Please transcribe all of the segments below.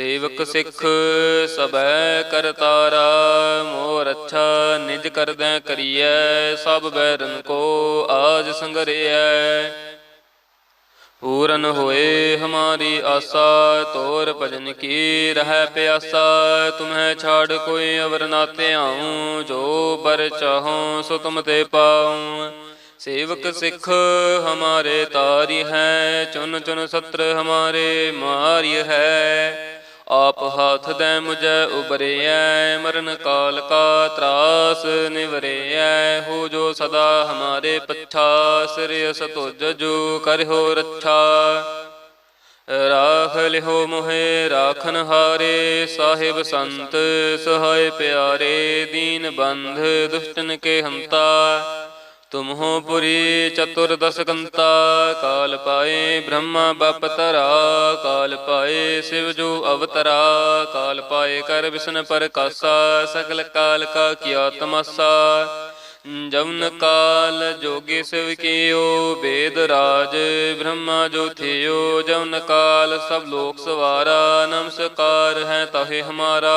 ਸੇਵਕ ਸਿੱਖ ਸਬੈ ਕਰਤਾਰਾ ਮੋਰ ਅੱਛਾ ਨਿਜ ਕਰਦੈ ਕਰੀਐ ਸਭ ਬੈਰਨ ਕੋ ਆਜ ਸੰਗਰਿਐ। ਪੂਰਨ ਹੋਏ ਹਮਾਰੀ ਆਸਾ ਤੋਰ ਭਜਨ ਕੀ ਰਹਿ ਪਿਆਸਾ ਤੁਮਹਿ ਛਾੜ ਕੋਈ ਅਵਰ ਨਾ ਧਿਆਉ ਜੋ ਬਰ ਚਾਹੋ ਸੋ ਤੁਮ ਤੇ ਪਾਉ। ਸੇਵਕ ਸਿੱਖ ਹਮਾਰੇ ਤਾਰੀ ਹੈ ਚੁਨ ਚੁਨ ਸਤਰ ਹਮਾਰੇ ਮਾਰੀ ਹੈ। ਆਪ ਹਾਥ ਦੇ ਮੁਝੈ ਉਬਰਿਐ, ਮਰਨ ਕਾਲ ਕਾ ਤਰਾਸ ਨਿਵਰਿਐ। ਹੋ ਜੋ ਸਦਾ ਹਮਾਰੇ ਪੱਛਾ ਸਿਰਿ ਸਤੁਜ ਜੋ ਕਰਿਓ ਰੱਛਾ। ਰਾਖ ਲਿਹੋ ਮੋਹਿ, ਰਾਖਨ ਹਾਰੇ, ਸਾਹਿਬ ਸੰਤ, ਸਹਾਇ ਪਿਆਰੇ, ਦੀਨ ਬੰਧ, ਦੁਸ਼ਟਨ ਕੇ ਹੰਤਾ। ਤੁਮਹੋ ਪੁਰੀ ਚਤੁਰਦਸ ਕੰਤਾ ਕਾਲ ਪਾਏ ਬ੍ਰਹਮਾ ਬਪ ਤਰਾ ਕਾਲ ਪਾਏ ਸਿਵ ਜੋ ਅਵਤਰਾ, ਕਾਲ ਪਾਏ ਕਰ ਵਿਸ਼ਨ ਪ੍ਰਕਾਸ਼ਾ, ਸਗਲ ਕਾਲ ਕਾ ਕੀਆ ਤਮਸਾ। ਜਮਨ ਕਾਲ ਜੋਗੀ ਸਿਵ ਕੀਓ ਵੇਦ ਰਾਜ ਬ੍ਰਹਮਾ ਜੋ ਥਿਓ। ਜਮਨ ਕਾਲ ਸਭ ਲੋਕ ਸਵਾਰਾ, ਨਮਸਕਾਰ ਹੈ ਤਹੇ ਹਮਾਰਾ।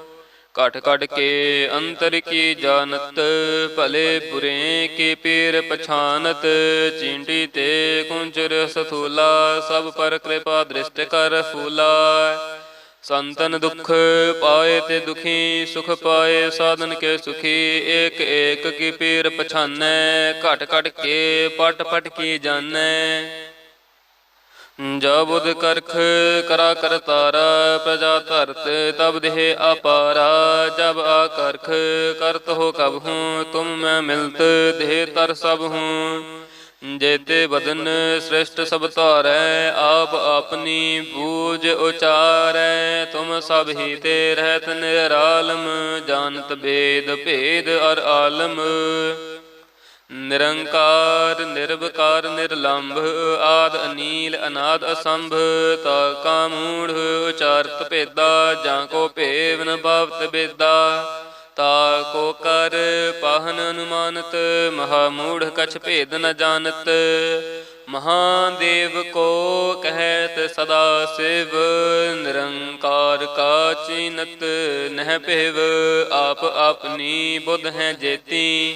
ਘਟ ਘਟ ਕੇ ਅੰਤਰ ਕੀ ਜਾਣਤ, ਭਲੇ ਬੁਰੇ ਕੀ ਪੀਰ ਪਛਾਨਤ ਚਿੰਟੀ ਤੇ ਕੁੰਚਰ ਸਥੂਲਾ, ਸਭ ਪਰ ਕਿਰਪਾ ਦ੍ਰਿਸ਼ਟ ਕਰ ਫੂਲਾ। ਸੰਤਨ ਦੁਖ ਪਾਏ ਤੇ ਦੁਖੀ, ਸੁਖ ਪਾਏ ਸਾਧਨ ਕੇ ਸੁਖੀ, ਏਕ ਏਕ ਕੀ ਪੀਰ ਪਛਾਨੈ, ਘਟ ਘਟ ਕੇ ਪਟ ਪਟ ਕੀ ਜਾਣੈ। ਜਬ ਉਦ ਕਰਖ ਕਰਾ ਕਰ ਤਾਰਾ, ਪ੍ਰਜਾ ਧਰਤ ਤਬ ਦੇਹ ਅਪਾਰਾ, ਜਬ ਆ ਕਰਖ ਕਰਤ ਹੋ ਕਬ ਹੂੰ, ਤੁਮ ਮੈਂ ਮਿਲਤ ਦੇਹ ਤਰ ਸਭ ਹੂੰ। ਜੇਤੇ ਬਦਨ ਸ੍ਰਿਸ਼ਟ ਸਭ ਧਾਰੈ, ਆਪ ਆਪਣੀ ਬੂਝ ਉਚਾਰੈ, ਤੁਮ ਸਭ ਹੀ ਤੇ ਰਹਿਤ ਨਿਰਾਲਮ, ਜਾਣਤ ਬੇਦ ਭੇਦ ਅਰ ਆਲਮ। ਨਿਰੰਕਾਰ, ਨਿਰਵਕਾਰ, ਨਿਰਲੰਭ, ਆਦ ਅਨੀਲ, ਅਨਾਦ ਅਸੰਭ ਤਾ ਕਾ ਮੂੜ ਉਚਾਰਤ ਭੇਦਾ, ਜਾਂ ਕੋ ਭੇਵ ਨ ਭਾਵਤ ਬੇਦਾ। ਤਾ ਕੋ ਕਰ ਪਾਹਨ ਅਨੁਮਾਨਤ, ਮਹਾ ਮੂੜ ਕਛ ਭੇਦ ਨ ਜਾਣਤ। ਮਹਾਦੇਵ ਕੋ ਕਹਿਤ ਸਦਾ ਸਿਵ, ਨਿਰੰਕਾਰ ਕਾ ਚੀਨਤ ਨਹਿ ਭੇਵ। ਆਪ ਆਪਣੀ ਬੁਧ ਹੈ ਜੇਤੀ।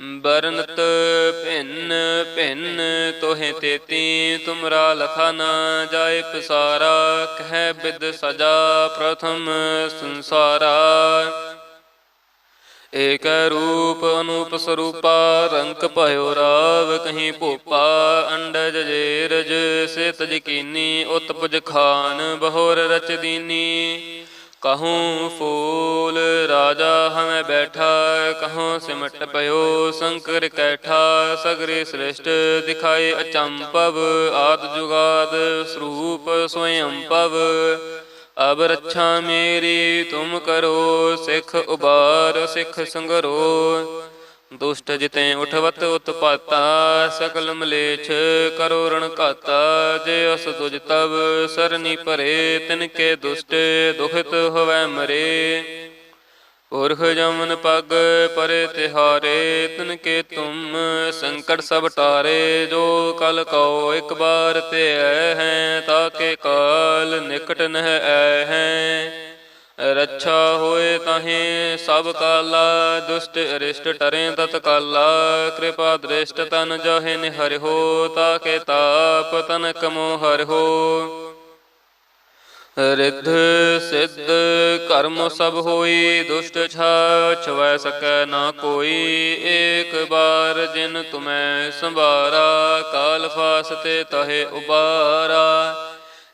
ਬਰਨਤ ਭਿੰਨ ਭਿੰਨ ਤੋਹਿ ਤੇਤੀ, ਤੁਮਰਾ ਲਖਾ ਨਾ ਜਾਏ ਪਸਾਰਾ, ਕਹਿ ਬਿਦ ਸਜਾ ਪ੍ਰਥਮ ਸੰਸਾਰਾ। ਏਕ ਰੂਪ ਅਨੂਪ ਸਰੂਪਾ, ਰੰਕ ਭਇਓ ਰਾਵ, ਕਹੀਂ ਭੂਪਾ, ਅੰਡਜ ਜੇਰਜ ਸੇ ਤਜ ਉਤਪਜ ਖਾਨ, ਬਹੋਰ ਰਚਦੀਨੀ ਕਹੂੰ ਫੂਲ ਰਾਜਾ ਹਮੈ ਬੈਠਾ, ਕਹੂੰ ਸਿਮਟ ਪਇਓ ਸੰਕਰ ਕੈਠਾ, ਸਗਰੇ ਸ੍ਰਿਸ਼ਟ ਦਿਖਾਏ ਅਚੰਪਵ, ਆਦ ਜੁਗਾਦ ਸਰੂਪ ਸਵਯੰ ਪਵ। ਅਬ ਰੱਛਾ ਮੇਰੀ ਤੁਮ ਕਰੋ, ਸਿੱਖ ਉਬਾਰ, ਸਿੱਖ ਸੰਗਰੋ। ਦੁਸ਼ਟ ਜਿਤੇ ਉਠਵਤ ਉਤਪਾਤਾ, ਸਕਲ ਮਲੇਛ ਕਰੋ ਰਣ ਘਾਤਾ, ਜੇ ਅਸ ਤੁਜ ਤਬ ਸਰਨੀ ਭਰੇ, ਤਿਨ ਕੇ ਦੁਸ਼ਟ ਦੁਖਿਤ ਹੋਵੈ ਮਰੇ। ਪੁਰਖ ਜਮਨ ਪਗ ਪਰੇ ਤਿਹਾਰੇ, ਤਿਨ ਕੇ ਤੁਮ ਸੰਕਟ ਸਭ ਟਾਰੇ, ਜੋ ਕਲ ਕਉ ਇੱਕ ਬਾਰ ਤੇ ਐ ਹੈ ਤਾਕੇ ਕਾਲ ਨਿਕਟ ਨਹਿ ਹੈ। ਰੱਛਾ ਹੋਏ ਤਾਹੇ ਸਭ ਕਾਲਾ, ਦੁਸ਼ਟ ਅਰਿਸ਼ਟ ਟਰੇ ਤਤ ਕਾਲਾ ਕਿਰਪਾ ਦ੍ਰਿਸ਼ਟ ਤਨ ਜਹੇ ਨਿਹਰਿ ਹੋ, ਤਾਕੇ ਤਾਪ ਤਨ ਕਮੋ ਹਰਿ ਹੋ। ਰਿੱਧ ਸਿੱਧ ਕਰਮ ਸਭ ਹੋਈ, ਦੁਸ਼ਟ ਛਾ ਛਵੈ ਸਕੈ ਨਾ ਕੋਈ। ਏਕ ਬਾਰ ਜਿਨ ਤੁਮੈ ਸੰਭਾਰਾ, ਕਾਲ ਫਾਸਤੇ ਤਹੇ ਉਬਾਰਾ।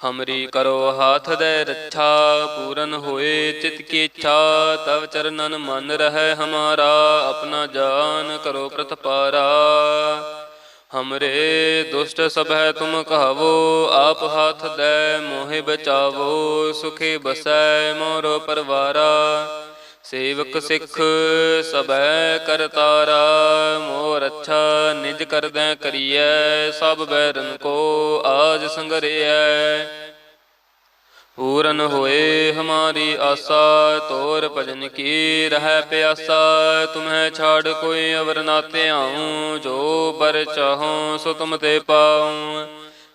ਹਮਰੀ ਕਰੋ ਹਾਥ ਦੇ ਰੱਛਾ ਪੂਰਨ ਹੋਏ ਚਿਤ ਕੀ ਇੱਛਾ ਤਵ ਚਰਨਨ ਮਨ ਰਹਿ ਹਮਾਰਾ ਆਪਣਾ ਜਾਨ ਕਰੋ ਪ੍ਰਤਪਾਰਾ ਹਮਰੇ ਦੁਸ਼ਟ ਸਭੈ ਤੁਮ ਕਹਾਵੋ ਆਪ ਹਾਥ ਦੇ ਮੋਹਿ ਬਚਾਵੋ ਸੁਖੀ ਬਸੈ ਮੋਰੋ ਪਰਵਾਰਾ ਸੇਵਕ ਸਿੱਖ ਸਭੈ ਕਰਤਾਰਾ ਮੋਰ ਅੱਛਾ ਨਿਜ ਕਰਦੈ ਕਰੀਐ, ਸਭ ਬੈਰਨ ਕੋ ਆਜ ਸੰਗਰਿਐ। ਪੂਰਨ ਹੋਏ ਹਮਾਰੀ ਆਸਾ, ਤੋਰ ਭਜਨ ਕੀ ਰਹਿ ਪਿਆਸਾ, ਤੁਮਹਿ ਛਾੜ ਕੋਈ ਅਵਰ ਨਾ ਧਿਆਉ ਜੋ ਪਰ ਚਾਹੋ ਸੋ ਤੁਮ ਤੇ ਪਾਉ।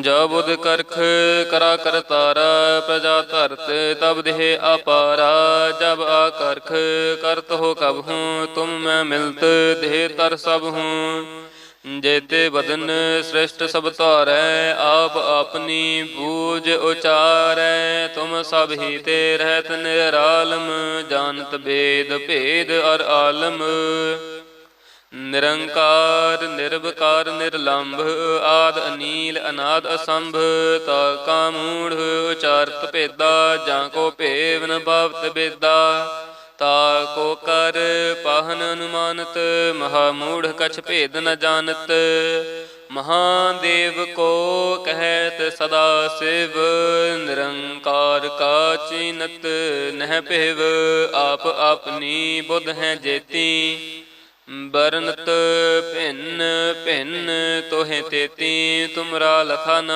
ਜਬ ਉਦ ਕਰਖ ਕਰਾ ਕਰਤਾਰਾ ਪ੍ਰਜਾ ਧਰਤ ਤਬ ਦੇਹ ਅਪਾਰਾ, ਜਬ ਆ ਕਰਖ ਕਰਤ ਹੋ ਕਬ ਹੂੰ, ਤੁਮ ਮੈਂ ਮਿਲਤ ਦੇਹ ਤਰ ਸਭ ਹੂੰ। ਜੇਤੇ ਬਦਨ ਸ੍ਰਿਸ਼ਟ ਸਭ ਧਾਰੈ, ਆਪ ਆਪਣੀ ਬੂਝ ਉਚਾਰੈ, ਤੁਮ ਸਭ ਹੀ ਤੇ ਰਹਿਤ ਨਿਰਾਲਮ, ਜਾਣਤ ਭੇਦ ਭੇਦ ਅਰ ਆਲਮ। ਨਿਰੰਕਾਰ, ਨਿਰਵਕਾਰ, ਨਿਰਲੰਭ, ਆਦ, ਅਨੀਲ, ਅਨਾਦ, ਅਸੰਭ ਤਾ ਕਾ ਮੂੜ, ਉਚਾਰਤ, ਭੇਦਾ, ਜਾਂ ਕੋ ਭੇਵ, ਨ ਭਵਤ ਬੇਦਾ। ਤਾ ਕੋ ਕਰ, ਪਾਹਨ, ਅਨੁਮਾਨਤ, ਮਹਾ ਮੂੜ, ਕਛ ਭੇਦ, ਨ ਜਾਣਤ। ਮਹਾਦੇਵ ਕੋ ਕਹਿਤ, ਸਦਾ ਸਿਵ, ਨਿਰੰਕਾਰ ਕਾ ਚੀਨਤ ਨਹਿ ਭੇਵ, ਆਪ ਆਪਣੀ ਬੁਧ ਹੈ ਜੇਤੀ। ਬਰਨਤ ਭਿੰਨ ਭਿੰਨ ਤੋਹਿ ਤੇਤੀ, ਤੁਮਰਾ ਲਖਾ ਨ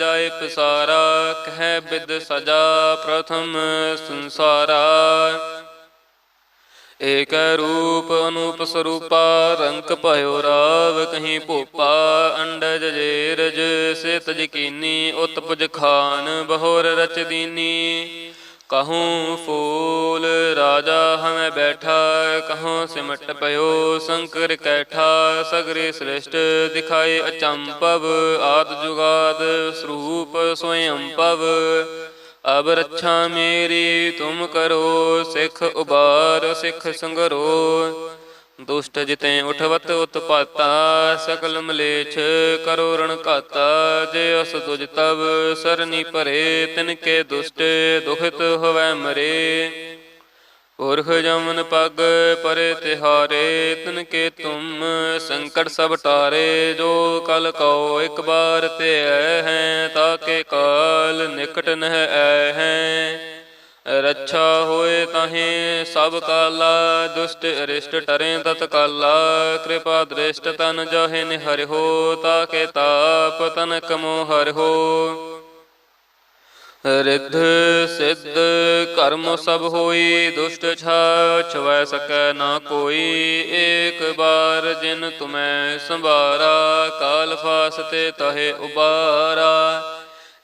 ਜਾਏ ਪਸਾਰਾ, ਕਹਿ ਬਿਦ ਸਜਾ ਪ੍ਰਥਮ ਸੰਸਾਰਾ। ਏਕ ਰੂਪ ਅਨੂਪ ਸਰੂਪਾ, ਰੰਕ ਭਇਓ ਰਾਵ ਕਹੀਂ ਭੂਪਾ, ਅੰਡਜ ਜੇਰਜ ਸੇ ਤਜ ਕੀਨੀ, ਉਤਪਜ ਖਾਨ, ਬਹੋਰ ਰਚਦੀਨੀ ਕਹੂੰ ਫੂਲ ਰਾਜਾ ਹਮੈ ਬੈਠਾ ਕਹੂੰ ਸਿਮਟ ਪਇਓ ਸੰਕਰ ਕੈਠਾ ਸਗਰੇ ਸ੍ਰਿਸ਼ਟ ਦਿਖਾਏ ਅਚੰਪਵ ਆਦ ਜੁਗਾਦ ਸਰੂਪ ਸੋਇੰ ਪਵ ਅਬ ਰੱਛਾ ਮੇਰੀ ਤੁਮ ਕਰੋ ਸਿੱਖ ਉਬਾਰ ਸਿੱਖ ਸੰਗਰੋ ਦੁਸ਼ਟ ਜਿਤੇ ਉਠਵਤ ਉਤਪਾਤਾ, ਸਕਲ ਮਲੇਛ ਕਰੋ ਰਣ ਘਾਤਾ, ਜੇ ਅਸ ਤੁਜ ਤਬ ਸਰਨੀ ਭਰੇ, ਤਿਨ ਕੇ ਦੁਸ਼ਟ ਦੁਖਿਤ ਹੋਵੈ ਮਰੇ। ਪੁਰਖ ਜਮਨ ਪਗ ਪਰੇ ਤਿਹਾਰੇ, ਤਿਨ ਕੇ ਤੁਮ ਸੰਕਟ ਸਭ ਟਾਰੇ, ਜੋ ਕਲ ਕਉ ਇੱਕ ਬਾਰ ਤੇ ਹੈ ਤਾਕੇ ਕਾਲ ਨਿਕਟ ਨਹਿ ਹੈ। ਰੱਛਾ ਹੋਏ ਤਾਹੇ ਸਭ ਕਾਲਾ, ਦੁਸ਼ਟ ਅਰਿਸ਼ਟ ਟਰੇ ਤਤ ਕਾਲਾ ਕਿਰਪਾ ਦ੍ਰਿਸ਼ਟ ਤਨ ਜਾਹੇ ਨਿਹਰਿਓ ਤਾਕੇ ਤਾਪ ਤਨ ਕਮੋ ਹਰਿਓ ਰਿੱਧ ਸਿੱਧ ਕਰਮ ਸਭ ਹੋਈ, ਦੁਸ਼ਟ ਛਾ ਛਵੈ ਸਕੈ ਨਾ ਕੋਈ। ਏਕ ਬਾਰ ਜਿਨ ਤੁਮੈ ਸੰਭਾਰਾ, ਕਾਲ ਫਾਸ ਤੇ ਤਹੇ ਉਬਾਰਾ।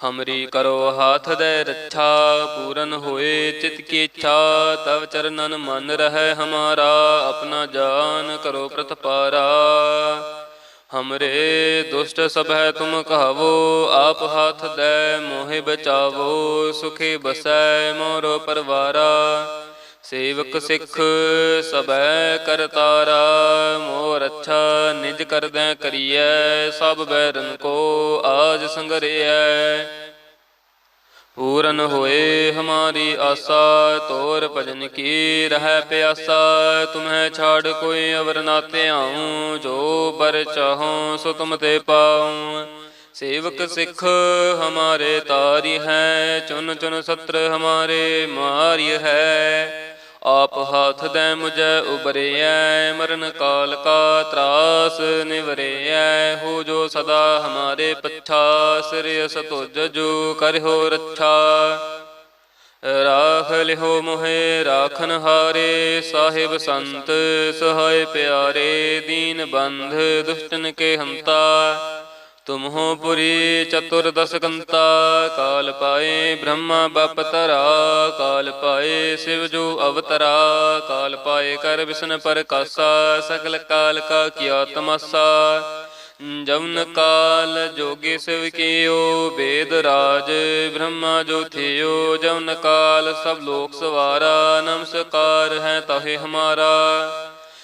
ਹਮਰੀ ਕਰੋ ਹਾਥ ਦੇ ਰੱਛਾ, ਪੂਰਨ ਹੋਏ ਚਿਤ ਕੀ ਇੱਛਾ, ਤਵ ਚਰਨਨ ਮਨ ਰਹਿ ਹਮਾਰਾ, ਆਪਣਾ ਜਾਨ ਕਰੋ ਪ੍ਰਤਪਾਰਾ। ਹਮਰੇ ਦੁਸ਼ਟ ਸਭ ਹੈ ਤੁਮ ਕਹਾਵੋ, ਆਪ ਹਾਥ ਦੇ ਮੋਹਿ ਬਚਾਵੋ, ਸੁਖੀ ਬਸੈ ਮੋਰੋ ਪਰਵਾਰਾ। ਸੇਵਕ ਸਿੱਖ ਸਬੈ ਕਰਤਾਰਾ ਮੋਰ ਅੱਛਾ ਨਿਜ ਕਰਦੈ ਕਰੀਐ ਸਭ ਬੈਰਨ ਕੋ ਆਜ ਸੰਗਰਿਐ। ਪੂਰਨ ਹੋਏ ਹਮਾਰੀ ਆਸਾ ਤੋਰ ਭਜਨ ਕੀ ਰਹਿ ਪਿਆਸਾ ਤੁਮਹਿ ਛਾੜ ਕੋਈ ਅਵਰ ਨਾ ਧਿਆਉ ਜੋ ਪਰ ਚਾਹੋ ਸੋ ਤੁਮ ਤੇ ਪਾਉ। ਸੇਵਕ ਸਿੱਖ ਹਮਾਰੇ ਤਾਰੀ ਹੈ ਚੁਨ ਚੁਨ ਸਤਰ ਹਮਾਰੇ ਮਾਰੀ ਹੈ। ਆਪ ਹਾਥ ਦੇ ਮੁਝੈ ਉਬਰਿਐ, ਮਰਨ ਕਾਲ ਕਾ ਤਰਾਸ ਨਿਵਰਿਐ। ਹੋ ਜੋ ਸਦਾ ਹਮਾਰੇ ਪੱਛਾ, ਸਿਰ ਸਤੁਜ ਜੋ ਕਰਿਓ ਰੱਛਾ। ਰਾਖ ਲਿਹੋ ਮੋਹਿ, ਰਾਖਨ ਹਾਰੇ, ਸਾਹਿਬ ਸੰਤ, ਸਹਾਇ ਪਿਆਰੇ, ਦੀਨ ਬੰਧ ਦੁਸ਼ਟਨ ਕੇ ਹੰਤਾ। ਤੁਮ ਹੋ ਪੁਰੀ ਚਤੁਰਦਸ ਕੰਤਾ ਕਾਲ ਪਾਏ ਬ੍ਰਹਮਾ ਬਪ ਤਰਾ ਕਾਲ ਪਾਏ ਸਿਵ ਜੋ ਅਵਤਰਾ, ਕਾਲ ਪਾਏ ਕਰ ਵਿਸ਼ਨ ਪਰਕਾਸਾ ਸਕਲ ਕਾਲ ਕਾ ਕੀਆ ਤਮਸਾ। ਜਮਨ ਕਾਲ ਜੋਗੀ ਸਿਵ ਕੀਓ ਵੇਦ ਰਾਜ ਬ੍ਰਹਮਾ ਜੋ ਥਿਓ। ਜਮਨ ਕਾਲ ਸਭ ਲੋਕ ਸਵਾਰਾ, ਨਮਸਕਾਰ ਹੈ ਤਹੇ ਹਮਾਰਾ।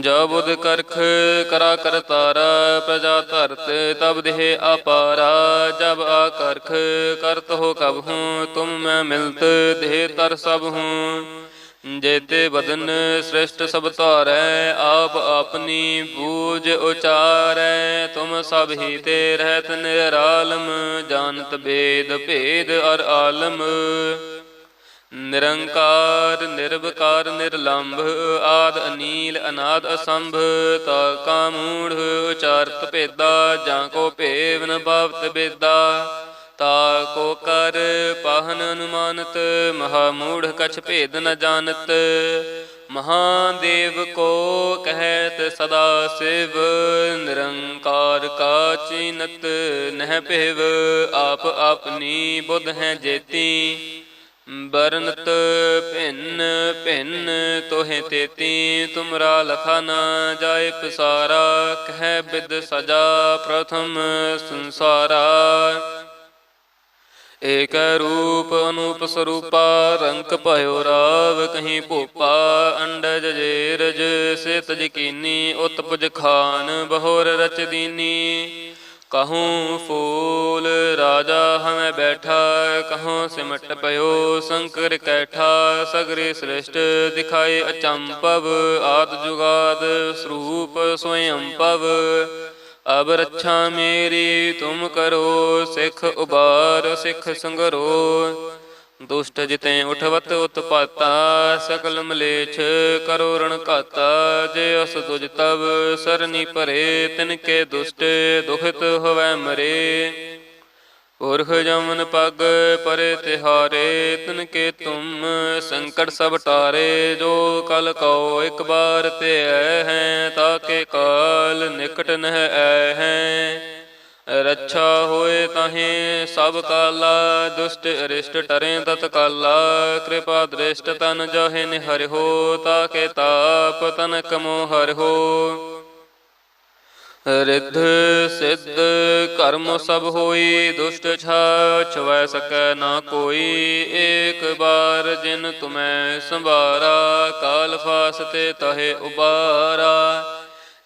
ਜਬ ਉਦ ਕਰਖ ਕਰਾ ਕਰ ਤਾਰਾ, ਪ੍ਰਜਾ ਧਰਤ, ਤਬ ਦੇਹ ਅਪਾਰਾ। ਜਬ ਆ ਕਰਖ ਕਰਤ ਹੋ ਕਬ ਹੂੰ, ਤੁਮ ਮੈਂ ਮਿਲਤ, ਦੇਹ ਤਰ ਸਭ ਹੂੰ। ਜੇਤੇ ਬਦਨ ਸ੍ਰਿਸ਼ਟ ਸਭ ਧਾਰੈ, ਆਪ ਆਪਣੀ ਪੂਜ ਉਚਾਰੈ। ਤੁਮ ਸਭ ਹੀ ਤੇ ਰਹਿਤ ਨਿਰਾਲਮ, ਜਾਣਤ ਭੇਦ ਭੇਦ ਅਰ ਆਲਮ। ਨਿਰੰਕਾਰ, ਨਿਰਵਕਾਰ, ਨਿਰਲੰਭ, ਆਦ ਅਨੀਲ, ਅਨਾਦ ਅਸੰਭ ਤਾ ਕਾ ਮੂੜ ਉਚਾਰਤ ਭੇਦਾ, ਜਾਂ ਕੋ ਭੇਵ ਨ ਬਾਵਤ ਬੇਦਾ ਤਾ ਕੋ ਕਰ ਪਾਹਨ ਅਨੁਮਾਨਤ, ਮਹਾ ਮੂੜ ਕਛ ਭੇਦ ਨ ਜਾਣਤ, ਮਹਾਦੇਵ ਕੋ ਕਹਿਤ ਸਦਾ ਸਿਵ, ਨਿਰੰਕਾਰ ਕਾ ਚੀਨਤ ਨਹਿ ਭੇਵ, ਆਪ ਆਪਨੀ ਬੁਧ ਹੈ ਜੇਤੀ। ਬਰਨਤ ਭਿੰਨ ਭਿੰਨ ਤੋਹਿ ਤੇਤੀ, ਤੁਮਰਾ ਲਖਾ ਨ ਜਾਏ ਪਸਾਰਾ, ਕਹਿ ਬਿਦ ਸਜਾ ਪ੍ਰਥਮ ਸੰਸਾਰਾ। ਏਕ ਰੂਪ ਅਨੂਪ ਸਰੂਪਾ, ਰੰਕ ਭਇਓ ਰਾਵ ਕਹੀਂ ਭੂਪਾ, ਅੰਡਜ ਜੇਰਜ ਸੇ ਤਜ ਕੀਨੀ ਉਤਪਜ ਖਾਨ, ਬਹੋਰ ਰਚ ਦੀਨੀ। ਕਹੂੰ ਫੂਲ ਰਾਜਾ ਹਮੈ ਬੈਠਾ, ਕਹੂੰ ਸਿਮਟ ਪਇਓ ਸੰਕਰ ਕੈਠਾ, ਸਗਰੇ ਸ੍ਰਿਸ਼ਟ ਦਿਖਾਏ ਅਚੰਪਵ, ਆਦ ਜੁਗਾਦ ਸਰੂਪ ਸੋਇੰ ਪਵ। ਅਬ ਰੱਛਾ ਮੇਰੀ ਤੁਮ ਕਰੋ, ਸਿੱਖ ਉਬਾਰ ਸਿੱਖ ਸੰਗਰੋ। ਦੁਸ਼ਟ ਜਿਤੈ ਉਠਵਤ ਉਤਪਾਤਾ, ਸਕਲ ਮਲੇਛ ਕਰੋ ਰਣ ਘਾਤਾ, ਜੇ ਅਸ ਤੁਜ ਤਬ ਸਰਨੀ ਭਰੇ, ਤਿਨ ਕੇ ਦੁਸ਼ਟ ਦੁਖਿਤ ਹੋਵੈ ਮਰੇ। ਪੁਰਖ ਜਮਨ ਪਗ ਪਰੇ ਤਿਹਾਰੇ, ਤਿਨ ਕੇ ਤੁਮ ਸੰਕਟ ਸਭ ਟਾਰੇ, ਜੋ ਕਲ ਕਉ ਇੱਕ ਬਾਰ ਤੇ ਐ ਹੈ ਤਾਕੇ ਕਾਲ ਨਿਕਟ ਨਹਿ ਹੈ। ਰੱਛਾ ਹੋਏ ਤਹੇ ਸਭ ਕਾਲਾ ਦੁਸ਼ਟ ਅਰਿਸ਼ਟ ਟਰੇ ਤਤ ਕਾਲਾ ਕਿਰਪਾ ਦ੍ਰਿਸ਼ਟ ਤਨ ਜਹੇ ਨਿਹਰਿਓ ਤਾਕੇ ਤਾਪ ਤਨ ਕਮੋ ਹਰਿਓ ਰਿੱਧ ਸਿੱਧ ਕਰਮ ਸਭ ਹੋਈ, ਦੁਸ਼ਟ ਛਾ ਛਵੈ ਸਕੈ ਨਾ ਕੋਈ। ਏਕ ਬਾਰ ਜਿਨ ਤੁਮੈ ਸੰਭਾਰਾ, ਕਾਲ ਫਾਸਤੇ ਤਹੇ ਉਬਾਰਾ।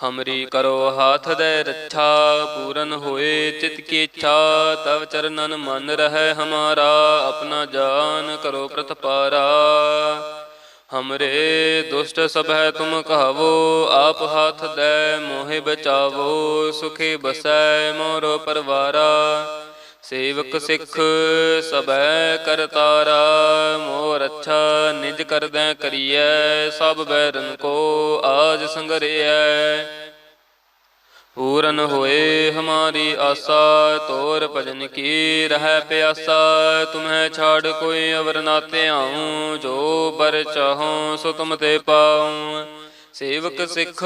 ਹਮਰੀ ਕਰੋ ਹਾਥ ਦੇ ਰੱਛਾ ਪੂਰਨ ਹੋਏ ਚਿਤ ਕੀ ਇੱਛਾ ਤਵ ਚਰਨਨ ਮਨ ਰਹਿ ਹਮਾਰਾ ਆਪਣਾ ਜਾਨ ਕਰੋ ਪ੍ਰਤਪਾਰਾ ਹਮਰੇ ਦੁਸ਼ਟ ਸਭੈ ਤੁਮ ਕਹਾਵੋ ਆਪ ਹਾਥ ਦੇ ਮੋਹਿ ਬਚਾਵੋ ਸੁਖੀ ਬਸੈ ਮੋਰੋ ਪਰਵਾਰਾ ਸੇਵਕ ਸਿੱਖ ਸਭੈ ਕਰਤਾਰਾ ਮੋਰ ਅੱਛਾ ਨਿਜ ਕਰਦੈ ਕਰੀਐ, ਸਭ ਬੈਰਨ ਕੋ ਆਜ ਸੰਗਰਿਐ। ਪੂਰਨ ਹੋਏ ਹਮਾਰੀ ਆਸਾ, ਤੋਰ ਭਜਨ ਕੀ ਰਹਿ ਪਿਆਸਾ, ਤੁਮਹਿ ਛਾੜ ਕੋਈ ਅਵਰ ਨਾ ਧਿਆਉ, ਜੋ ਪਰ ਚਾਹੋ ਸੋ ਤੁਮ ਤੇ ਪਾਉ। ਸੇਵਕ ਸਿੱਖ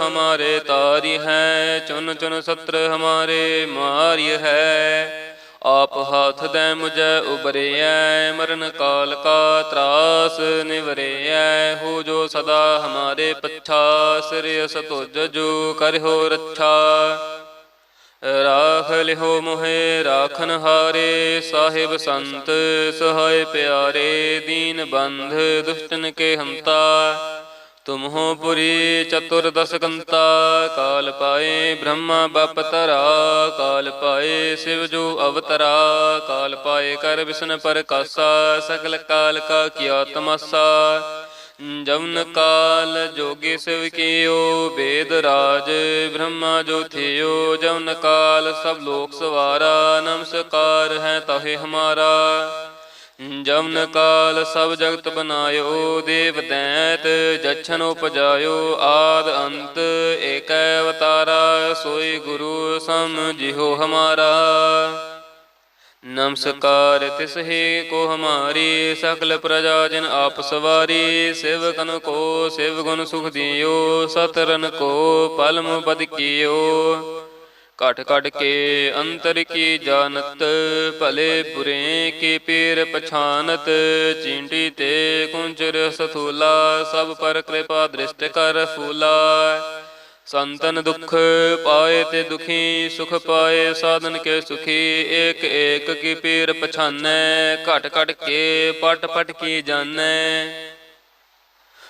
ਹਮਾਰੇ ਤਾਰੀ ਹੈ, ਚੁਨ ਚੁਨ ਸਤਰ ਹਮਾਰੇ ਮਾਰਿ ਹੈ। ਆਪ ਹਾਥ ਦੇ ਮੁਝੈ ਉਬਰਿਐ, ਮਰਨ ਕਾਲ ਕਾ ਤਰਾਸ ਨਿਵਰਿਐ। ਹੋ ਜੋ ਸਦਾ ਹਮਾਰੇ ਪੱਛਾ ਸਿਰਿ ਸਤੁਜ ਜੋ ਕਰਿਓ ਰੱਛਾ ਰਾਖ ਲਿਹੋ ਮੋਹਿ ਰਾਖਨ ਹਾਰੇ, ਸਾਹਿਬ ਸੰਤ ਸਹਾਇ ਪਿਆਰੇ, ਦੀਨ ਬੰਧ ਦੁਸ਼ਟਨ ਕੇ ਹੰਤਾ। ਤੁਮਹੋ ਪੁਰੀ ਚਤੁਰਦਸ ਕੰਤਾ, ਕਾਲ ਪਾਏ ਬ੍ਰਹਮਾ ਬਪ ਤਰਾ, ਕਾਲ ਪਾਏ ਸਿਵ ਜੋ ਅਵਤਰਾ, ਕਾਲ ਪਾਏ ਕਰ ਵਿਸ਼ਨ ਪਰਕਾਸਾ ਸਕਲ ਕਾਲ ਕਾ ਕੀਆ ਤਮਸਾ। ਜਮਨ ਕਾਲ ਜੋਗੀ ਸਿਵ ਕੀਓ, ਬੇਦ ਰਾਜ ਬ੍ਰਹਮਾ ਜੋ ਥਿਓ। ਜਮਨ ਕਾਲ ਸਭ ਲੋਕ ਸਵਾਰਾ, ਨਮਸਕਾਰ ਹੈ ਤਹੇ ਹਮਾਰਾ। ਜਮਨ ਕਾਲ ਸਭ ਜਗਤ ਬਨਾਇਓ ਦੇਵ ਦੈਤ ਜਛਨ ਉਪਜਾਇਓ, ਆਦ ਅੰਤ ਏਕੈ ਅਵਤਾਰਾ, ਸੋਈ ਗੁਰੂ ਸਮਝਿਓ ਹਮਾਰਾ। ਨਮਸਕਾਰ ਤਿਸ ਹੀ ਕੋ ਹਮਾਰੀ, ਸਕਲ ਪ੍ਰਜਾ ਜਨ ਆਪ ਸਵਾਰੀ ਸੇਵਕਨ ਕੋ ਸ਼ਿਵ ਗੁਣ ਸੁਖ ਦਿਓ ਸਤਰਨ ਕੋ ਪਲਮ ਬਦ ਕੀਓ ਕਟ ਘਟ ਕੇ ਅੰਤਰ ਕੀ ਜਾਣਤ, ਭਲੇ ਬੁਰੇ ਕੀ ਪੀਰ ਪਛਾਨਤ ਚੀਂਟੀ ਤੇ ਕੁੰਚਰ ਸਥੂਲਾ, ਸਭ ਪਰ ਕਿਰਪਾ ਦ੍ਰਿਸ਼ਟ ਕਰ ਫੂਲਾ। ਸੰਤਨ ਦੁਖ ਪਾਏ ਤੇ ਦੁਖੀ, ਸੁਖ ਪਾਏ ਸਾਧਨ ਕੇ ਸੁਖੀ, ਏਕ ਏਕ ਕੀ ਪੀਰ ਪਛਾਨੈ, ਘਟ ਘਟ ਕੇ ਪਟ ਪਟ ਕੀ ਜਾਣੈ।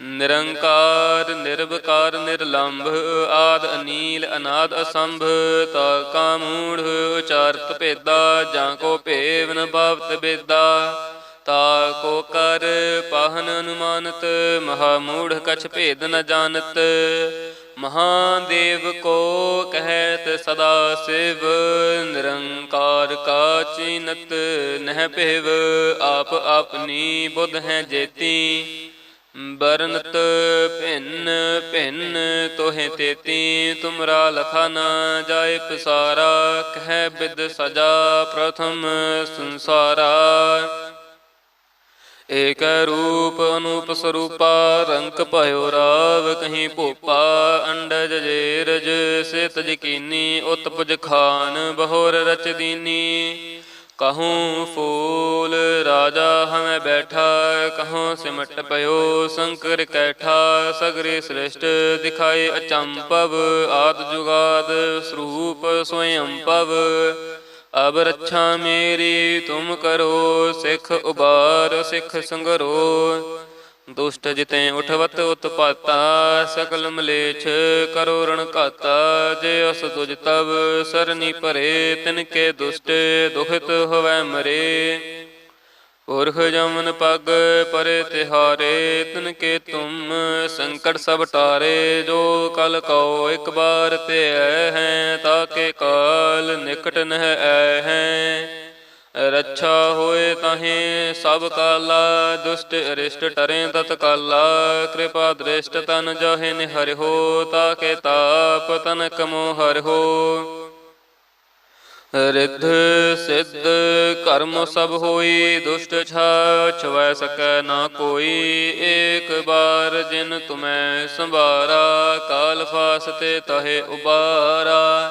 ਨਿਰੰਕਾਰ, ਨਿਰਵਕਾਰ, ਨਿਰਲੰਭ, ਆਦ ਅਨੀਲ, ਅਨਾਦ ਅਸੰਭ ਤਾ ਕਾ ਮੂੜ, ਉਚਾਰਤ ਭੇਦਾ, ਜਾਂ ਕੋ ਭੇਵ ਨ ਭਾਵਤ ਬੇਦਾ ਤਾ ਕੋ ਕਰ ਪਾਹਨ ਅਨੁਮਾਨਤ, ਮਹਾ ਮੂੜ ਕਛ ਭੇਦ ਨ ਜਾਣਤ। ਮਹਾਦੇਵ ਕੋ ਕਹਿਤ ਸਦਾ ਸਿਵ, ਨਿਰੰਕਾਰ ਕਾ ਚੀਨਤ, ਨਹਿ ਭੇਵ, ਆਪ ਆਪਣੀ ਬੁਧ ਹੈ ਜੇਤੀ। ਬਰਨਤ ਭਿੰਨ ਭਿੰਨ ਤੋਹਿ ਤੇਤੀ, ਤੁਮਰਾ ਲਖਾ ਨ ਜਾਏ ਪਸਾਰਾ, ਕਹਿ ਬਿਦ ਸਜਾ ਪ੍ਰਥਮ ਸੰਸਾਰਾ। ਏਕ ਰੂਪ ਅਨੂਪ ਸਰੂਪਾ, ਰੰਕ ਭਇਓ ਰਾਵ ਕਹੀਂ ਭੂਪਾ, ਅੰਡਜ ਜੇਰਜ ਸੇ ਤਜ ਉਤਪਜ ਖਾਨ, ਬਹੋਰ ਰਚਦੀਨੀ ਕਹੂੰ ਫੂਲ ਰਾਜਾ ਹਮੈ ਬੈਠਾ ਕਹੂੰ ਸਿਮਟ ਪਇਓ ਸ਼ੰਕਰ ਕੈਠਾ ਸਗਰੇ ਸ੍ਰਿਸ਼ਟ ਦਿਖਾਏ ਅਚੰਪਵ ਆਦ ਜੁਗਾਦ ਸਰੂਪ ਸਵਯੰ ਪਵ ਅਬ ਰੱਛਾ ਮੇਰੀ ਤੁਮ ਕਰੋ ਸਿੱਖ ਉਬਾਰ ਸਿੱਖ ਸੰਗਰੋ ਦੁਸ਼ਟ ਜਿਤੇ ਉਠਵਤ ਉਤਪਾਤਾ, ਸਕਲ ਮਲੇਛ ਕਰੋ ਰਣ ਘਾਤਾ, ਜੇ ਅਸ ਤੁਜ ਤਬ ਸਰਨੀ ਭਰੇ, ਤਿਨ ਕੇ ਦੁਸ਼ਟ ਦੁਖਿਤ ਹੋਵੈ ਮਰੇ। ਪੁਰਖ ਜਮਨ ਪਗ ਪਰੇ ਤਿਹਾਰੇ, ਤਿਨ ਕੇ ਤੁਮ ਸੰਕਟ ਸਭ ਟਾਰੇ, ਜੋ ਕਲ ਕਉ ਇੱਕ ਬਾਰ ਤੇ ਐ ਹੈ ਤਾਕੇ ਕਾਲ ਨਿਕਟ ਨਹਿ ਹੈ। ਰੱਛਾ ਹੋਏ ਤਾਹੇ ਸਭ ਕਾਲਾ, ਦੁਸ਼ਟ ਅਰਿਸ਼ਟ ਟਰੇ ਤਤ ਕਾਲਾ, ਕਿਰਪਾ ਦ੍ਰਿਸ਼ਟ ਤਨ ਜਾਹੇ ਨਿਹਰਿਓ ਤਾਕੇ ਤਾਪ ਤਨ ਕਮੋ ਹਰਿਓ ਰਿੱਧ ਸਿੱਧ ਕਰਮ ਸਭ ਹੋਈ, ਦੁਸ਼ਟ ਛਾ ਛਵੈ ਸਕੈ ਨਾ ਕੋਈ। ਏਕ ਬਾਰ ਜਿਨ ਤੁਮੈ ਸੰਭਾਰਾ, ਕਾਲ ਫਾਸ ਤੇ ਤਹੇ ਉਬਾਰਾ।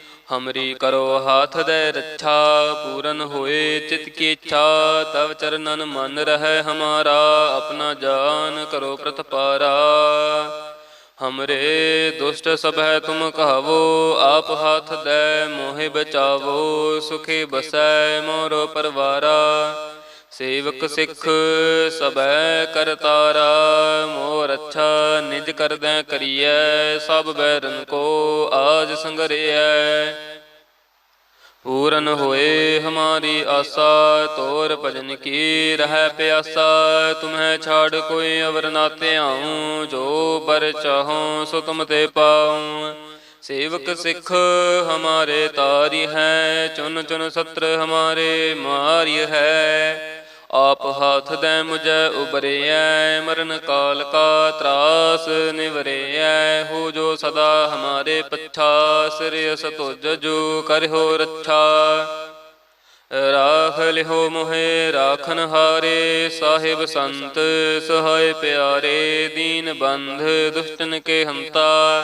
ਹਮਰੀ ਕਰੋ ਹਾਥ ਦੇ ਰੱਛਾ ਪੂਰਨ ਹੋਏ ਚਿਤ ਕੀ ਇੱਛਾ ਤਵ ਚਰਨਨ ਮਨ ਰਹਿ ਹਮਾਰਾ ਆਪਣਾ ਜਾਨ ਕਰੋ ਪ੍ਰਤਪਾਰਾ ਹਮਰੇ ਦੁਸ਼ਟ ਸਭੈ ਤੁਮ ਕਹਾਵੋ ਆਪ ਹਾਥ ਦੇ ਮੋਹਿ ਬਚਾਵੋ ਸੁਖੇ ਬਸੈ ਮੋਰੋ ਪਰਵਾਰਾ ਸੇਵਕ ਸਿੱਖ ਸਬੈ ਕਰਤਾਰਾ ਮੋਰ ਅੱਛਾ ਨਿਜ ਕਰਦੈ ਕਰੀਐ, ਸਭ ਬੈਰਨ ਕੋ ਆਜ ਸੰਗਰਿਐ। ਪੂਰਨ ਹੋਏ ਹਮਾਰੀ ਆਸਾ, ਤੋਰ ਭਜਨ ਕੀ ਰਹਿ ਪਿਆਸਾ, ਤੁਮਹਿ ਛਾੜ ਕੋਈ ਅਵਰ ਨਾ ਧਿਆਉ, ਜੋ ਪਰ ਚਾਹਉ ਸੋ ਤੁਮ ਤੇ ਪਾਉ। ਸੇਵਕ ਸਿੱਖ ਹਮਾਰੇ ਤਾਰੀ ਹੈ, ਚੁਨ ਚੁਨ ਸਤਰ ਹਮਾਰੇ ਮਾਰੀ ਹੈ। ਆਪ ਹਾਥ ਦੇ ਮੁਝੈ ਉਬਰਿਐ, ਮਰਨ ਕਾਲ ਕਾ ਤਰਾਸ ਨਿਵਰਿਐ। ਹੋ ਜੋ ਸਦਾ ਹਮਾਰੇ ਪੱਛਾ ਸਿਰਿਅਸ ਤੁਜ ਜੋ ਕਰਿਓ ਰੱਛਾ। ਰਾਖ ਲਿਹੋ ਮੋਹਿ, ਰਾਖਨ ਹਾਰੇ, ਸਾਹਿਬ ਸੰਤ, ਸਹਾਇ ਪਿਆਰੇ, ਦੀਨ ਬੰਧ, ਦੁਸ਼ਟਨ ਕੇ ਹੰਤਾ।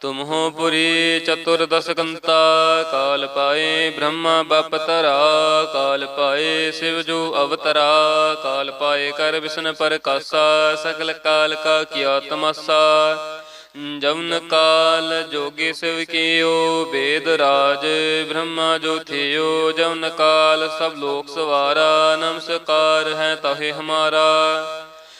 ਤੁਮਹੋ ਪੁਰੀ ਚਤੁਰਦਸ ਕੰਤਾ ਕਾਲ ਪਾਏ ਬ੍ਰਹਮਾ ਬਪ ਕਾਲ ਪਾਏ ਸਿਵ ਜੋ ਅਵਤਰਾ, ਕਾਲ ਪਾਏ ਕਰ ਵਿਸ਼ਨ ਪਰਕਾਸਾ, ਸਗਲ ਕਾਲ ਕਾ ਕੀਆ ਤਮਸਾ। ਜਵਨ ਕਾਲ ਜੋਗੀ ਸਿਵ ਕੀਓ, ਬੇਦ ਰਾਜ ਬ੍ਰਹਮਾ ਜੋ ਥਿਓ। ਜਮਨ ਕਾਲ ਸਭ ਲੋਕ ਸਵਾਰਾ, ਨਮਸਕਾਰ ਹੈ ਤਹੇ ਹਮਾਰਾ।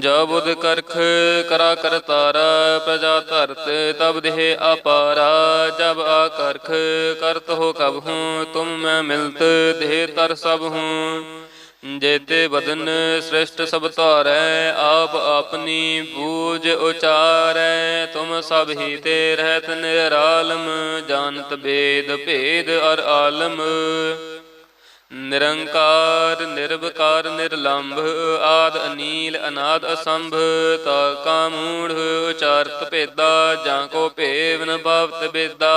ਜਬ ਉਦ ਕਰਖ ਕਰਾ ਕਰ ਤਾਰਾ, ਪ੍ਰਜਾ ਧਰਤ ਤਬ ਦੇਹ ਅਪਾਰਾ। ਜਬ ਆ ਕਰਖ ਕਰਤ ਹੋ ਕਬ ਹੂੰ, ਤੁਮ ਮੈਂ ਮਿਲਤ ਦੇਹ ਤਰ ਸਭ ਹੂੰ। ਜੇਤੇ ਬਦਨ ਸ੍ਰਿਸ਼ਟ ਸਭ ਧਾਰੈ, ਆਪ ਆਪਨੀ ਬੂਝ ਉਚਾਰੈ। ਤੁਮ ਸਭ ਹੀ ਤੇ ਰਹਿਤ ਨਿਰਾਲਮ, ਜਾਣਤ ਭੇਦ ਭੇਦ ਅਰ ਆਲਮ। ਨਿਰੰਕਾਰ ਨਿਰਭਕਾਰ ਨਿਰਲੰਭ, ਆਦ ਅਨੀਲ, ਅਨਾਦ ਅਸੰਭ ਤਾ ਕਾ ਮੂੜ ਉਚਾਰਤ ਭੇਦਾ, ਜਾਂ ਕੋ ਭੇਵ ਨ ਭਾਵਤ ਬੇਦਾ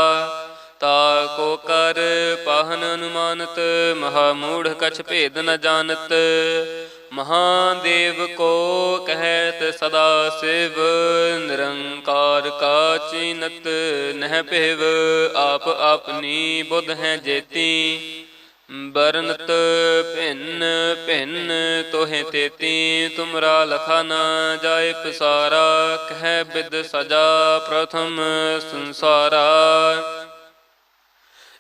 ਤਾ ਕੋ ਕਰ ਪਾਹਨ ਅਨੁਮਾਨਤ, ਮਹਾ ਮੂੜ ਕਛ ਭੇਦ ਨ ਜਾਣਤ। ਮਹਾਦੇਵ ਕੋ ਕਹਿਤ ਸਦਾ ਸਿਵ, ਨਿਰੰਕਾਰ ਕਾ ਚੀਨਤ ਨਹਿ ਭੇਵ। ਆਪ ਆਪਨੀ ਬੁੱਧ ਹੈ ਜੇਤੀ। ਬਰਨਤ ਭਿੰਨ ਭਿੰਨ ਤੋਹਿ ਤੇਤੀ, ਤੁਮਰਾ ਲਖਾ ਨਾ ਜਾਏ ਪਸਾਰਾ, ਕਹਿ ਬਿਦ ਸਜਾ ਪ੍ਰਥਮ ਸੰਸਾਰਾ।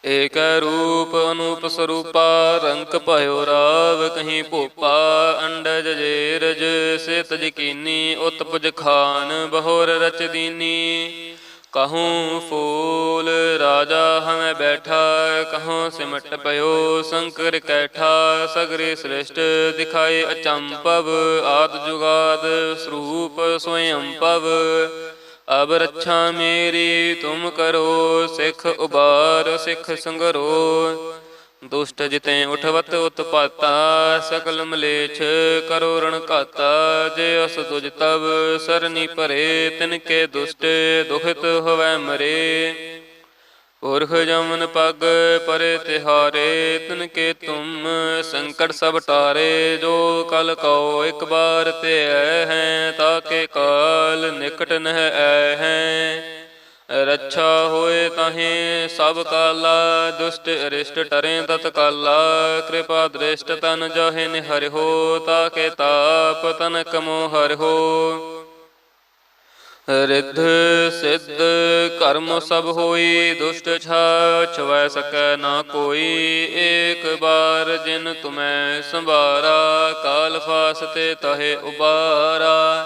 ਏਕ ਰੂਪ ਅਨੂਪ ਸਰੂਪਾ, ਰੰਕ ਭਇਓ ਰਾਵ ਕਹੀਂ ਭੂਪਾ, ਅੰਡਜ ਜੇਰਜ ਸੇ ਜਕੀਨੀ ਕੀਨੀ ਉਤਪਜ ਖਾਨ, ਬਹੋਰ ਰਚ ਦੀਨੀ। ਕਹੂੰ ਫੂਲ ਰਾਜਾ ਹਮੈ ਬੈਠਾ, ਕਹੂੰ ਸਿਮਟ ਪਇਓ ਸੰਕਰ ਕੈਠਾ, ਸਗਰੇ ਸ੍ਰਿਸ਼ਟ ਦਿਖਾਏ ਅਚੰਪਵ, ਆਦ ਜੁਗਾਦ ਸਰੂਪ ਸਵਯੰ ਪਵ ਅਬ ਰੱਛਾ ਮੇਰੀ ਤੁਮ ਕਰੋ, ਸਿੱਖ ਉਬਾਰ, ਸਿੱਖ ਸੰਗਰੋ। ਦੁਸ਼ਟ ਜਿਤੈ ਉਠਵਤ ਉਤਪਾਤਾ, ਸਕਲ ਮਲੇਛ ਕਰੋ ਰਣ ਘਾਤਾ, ਜੇ ਅਸ ਤੁਜ ਤਬ ਸਰਨੀ ਭਰੇ, ਤਿਨ ਕੇ ਦੁਸ਼ਟ ਦੁਖਿਤ ਹੋਵੈ ਮਰੇ। ਪੁਰਖ ਜਮਨ ਪਗ ਪਰੇ ਤਿਹਾਰੇ, ਤਿਨ ਕੇ ਤੁਮ ਸੰਕਟ ਸਭ ਟਾਰੇ, ਜੋ ਕਲ ਕਉ ਇੱਕ ਬਾਰ ਤੇ ਐ ਹੈ ਤਾਕੇ ਕਾਲ ਨਿਕਟ ਨਹਿ ਹੈ। ਰੱਛਾ ਹੋਏ ਤਾਹੇ ਸਭ ਕਾਲਾ, ਦੁਸ਼ਟ ਅਰਿਸ਼ਟ ਟਰੇ ਤਤ ਕਾਲਾ ਕਿਰਪਾ ਦ੍ਰਿਸ਼ਟ ਤਨ ਜਾਹੇ ਨਿਹਰਿਓ ਤਾਕੇ ਤਾਪ ਤਨ ਕਮੋ ਹਰਿਓ ਰਿੱਧ ਸਿੱਧ ਕਰਮ ਸਭ ਹੋਈ, ਦੁਸ਼ਟ ਛਾਛਵੈ ਸਕੈ ਨਾ ਕੋਈ। ਏਕ ਬਾਰ ਜਿਨ ਤੁਮੈ ਸੰਭਾਰਾ, ਕਾਲ ਫਾਸਤੇ ਤਹੇ ਉਬਾਰਾ।